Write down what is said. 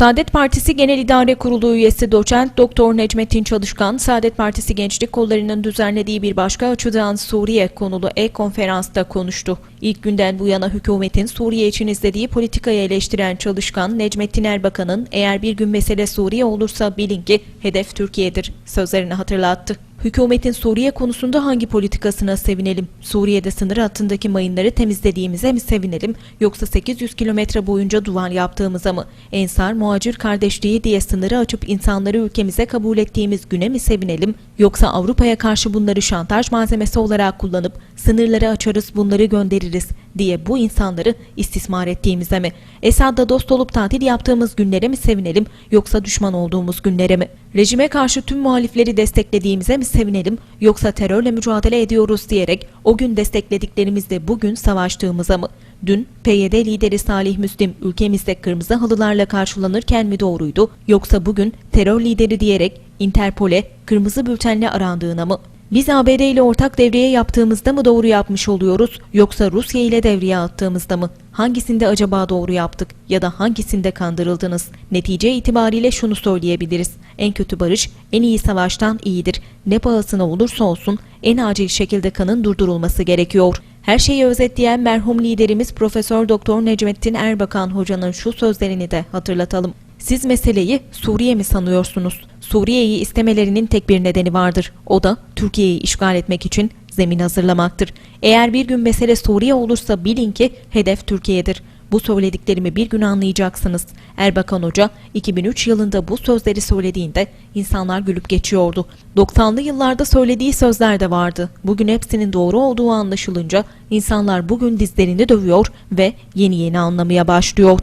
Saadet Partisi Genel İdare Kurulu üyesi doçent Doktor Necmettin Çalışkan, Saadet Partisi Gençlik Kolları'nın düzenlediği bir başka açıdan Suriye konulu e-konferansta konuştu. İlk günden bu yana hükümetin Suriye için izlediği politikayı eleştiren Çalışkan, Necmettin Erbakan'ın eğer bir gün mesele Suriye olursa bilin ki hedef Türkiye'dir sözlerini hatırlattı. Hükümetin Suriye konusunda hangi politikasına sevinelim? Suriye'de sınır hattındaki mayınları temizlediğimize mi sevinelim? Yoksa 800 kilometre boyunca duvar yaptığımıza mı? Ensar, muhacir kardeşliği diye sınırı açıp insanları ülkemize kabul ettiğimiz güne mi sevinelim? Yoksa Avrupa'ya karşı bunları şantaj malzemesi olarak kullanıp sınırları açarız bunları göndeririz diye bu insanları istismar ettiğimize mi? Esad'da dost olup tatil yaptığımız günlere mi sevinelim yoksa düşman olduğumuz günlere mi? Rejime karşı tüm muhalifleri desteklediğimize mi sevinelim yoksa terörle mücadele ediyoruz diyerek o gün desteklediklerimizle bugün savaştığımıza mı? Dün PYD lideri Salih Müslim ülkemizde kırmızı halılarla karşılanırken mi doğruydu yoksa bugün terör lideri diyerek Interpol'e kırmızı bültenle arandığına mı? Biz ABD ile ortak devreye yaptığımızda mı doğru yapmış oluyoruz yoksa Rusya ile devreye attığımızda mı? Hangisinde acaba doğru yaptık ya da hangisinde kandırıldınız? Netice itibariyle şunu söyleyebiliriz. En kötü barış en iyi savaştan iyidir. Ne pahasına olursa olsun en acil şekilde kanın durdurulması gerekiyor. Her şeyi özetleyen merhum liderimiz Profesör Doktor Necmettin Erbakan hocanın şu sözlerini de hatırlatalım. Siz meseleyi Suriye mi sanıyorsunuz? Suriye'yi istemelerinin tek bir nedeni vardır. O da Türkiye'yi işgal etmek için zemin hazırlamaktır. Eğer bir gün mesele Suriye olursa bilin ki hedef Türkiye'dir. Bu söylediklerimi bir gün anlayacaksınız. Erbakan Hoca 2003 yılında bu sözleri söylediğinde insanlar gülüp geçiyordu. 90'lı yıllarda söylediği sözler de vardı. Bugün hepsinin doğru olduğu anlaşılınca insanlar bugün dizlerini dövüyor ve yeni yeni anlamaya başlıyor.